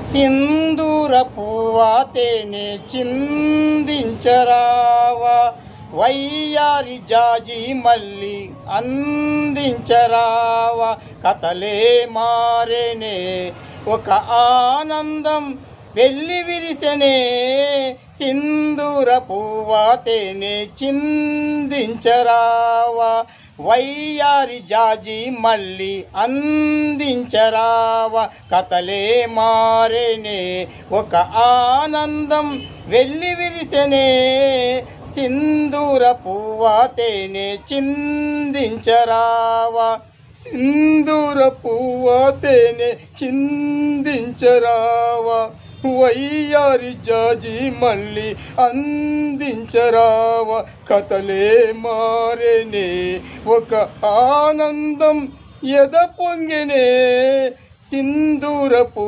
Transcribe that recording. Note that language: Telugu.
సింధూర పువ్వా తేనె చిందించరావా? వయ్యారి జాజి మళ్ళీ అందించరావా? కథలే మారేనే ఒక ఆనందం వెళ్ళి విరిసెనే. సింధూర పువ్వా తేనె చిందించరావా? వయ్యారి జాజి మళ్ళీ అందించరావ కథలే మారేనే. ఒక ఆనందం వెళ్ళి విరిసెనే. సింధూర పువ్వ తేనె చిందించరావా. సింధూర పువ్వ తేనె చిందించరావా. వయ్యారి జాజి మళ్ళీ అందించరావ కథలే మారేనే. ఒక ఆనందం ఎద పొంగినే సింధూరపు